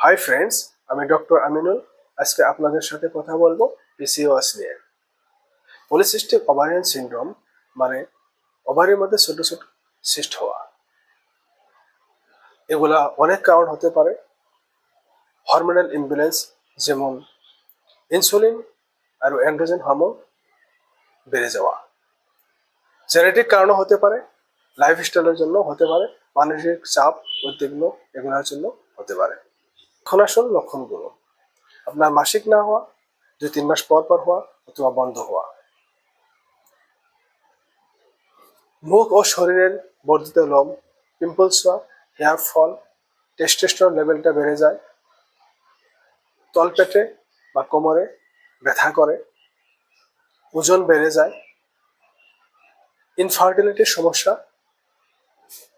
High friends আমি doctor Aminul আজকে আপনাদের সাথে কথা বলব পিসিওএস নিয়ে। পলিসিস্টিক ওভারিয়ান সিনড্রোম মানে ওভারির মধ্যে ছোট ছোট সিস্ট হওয়া। এগুলা অনেক কারণ হতে পারে। হরমোনাল ইমব্যালেন্স যেমন ইনসুলিন আর অ্যান্ড্রোজেন হরমোন বেড়ে যাওয়া। জেনেটিক কারণও হতে পারে লাইফস্টাইলের জন্য হতে পারে, মানসিক চাপ, উদ্বিগ্ন এগুলোর জন্য হতে পারে। আসুন লক্ষণগুলো আপনার মাসিক না হওয়া, দুই তিন মাস পর পর হওয়া, অথবা বন্ধ হওয়া। মুখ ও শরীরের বর্ধিত লোম পিম্পলস হওয়া হেয়ার ফল টেস্টেস্টর লেভেলটা বেড়ে যায় তলপেটে বা কোমরে ব্যথা করে, ওজন বেড়ে যায় ইনফার্টিলিটির সমস্যা,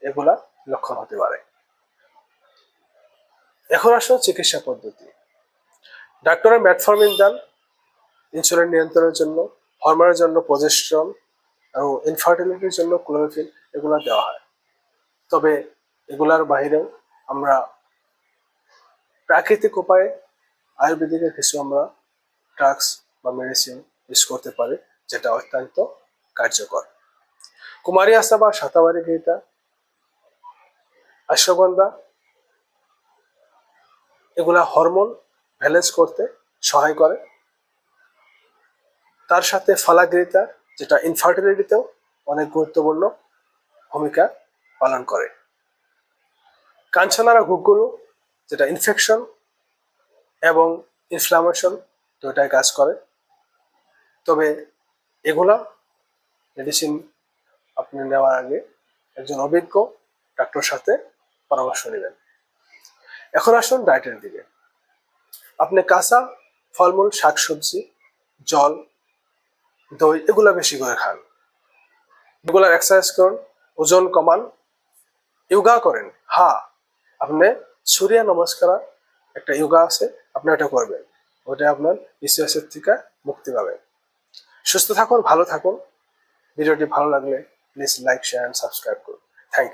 এগুলা লক্ষণ হতে পারে। এখন আসলে চিকিৎসা পদ্ধতি। ডাক্তারের ম্যাটফর্মিন দেন ইনসুলিন নিয়ন্ত্রণের জন্য হরমোনের জন্য প্রজেস্ট্রন এবং ইনফার্টিলিটির জন্য ক্লোরোফিল এগুলো দেওয়া হয়। তবে এগুলার বাইরেও আমরা প্রাকৃতিক উপায়ে আয়ুর্বেদিকের কিছু আমরা ড্রাগস বা মেডিসিন ইউজ করতে পারি, যেটা অত্যন্ত কার্যকর। কুমারী আসা বা সাতাবাড়ি গীতা অশ্বগন্ধা এগুলা হরমোন ব্যালেন্স করতে সহায় করে। তার সাথে ফালাগ্রিতা যেটা ইনফার্টিলিটিতেও অনেক গুরুত্বপূর্ণ ভূমিকা পালন করে। কাঞ্চনারা ঘুগগুলো যেটা ইনফেকশন এবং ইনফ্লামেশন দুটাই কাজ করে। তবে এগুলা মেডিসিন আপনি নেওয়ার আগে একজন অভিজ্ঞ ডাক্তার সাথে পরামর্শ নেবেন। এখন আসুন ডায়েটের দিকে। আপনি কাঁচা, ফলমূল, শাকসবজি, জল, দই, এগুলা বেশি করে খান। রেগুলার এক্সারসাইজ করুন, ওজন কমান ইয়োগা করেন। হা, আপনি সূর্য নমস্কার একটা ইয়োগা আছে, আপনি এটা করবেন। ওটা আপনার এর থেকে মুক্তি পাবেন সুস্থ থাকুন, ভালো থাকুন। ভিডিওটি ভালো লাগলে please like share and subscribe করুন। Thank you